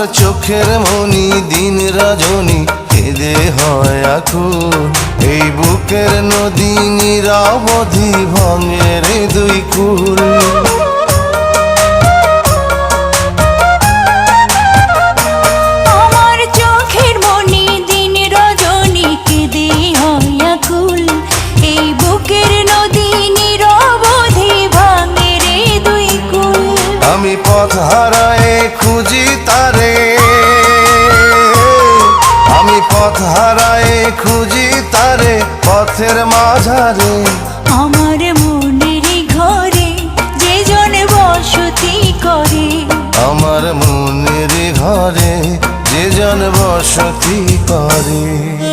আমার চোখের মনি দিন রজনী কেঁদে হয় আকুল এই বুকের নদী নিরাবধি ভাঙে রে দুই কুল। আমার চোখের মনি দিন পথ হারায় খুঁজি তারে পথের মাঝারে। আমার মনের ঘরে যে জন বসতি করে। আমার মনের ঘরে যে জন বসতি করে।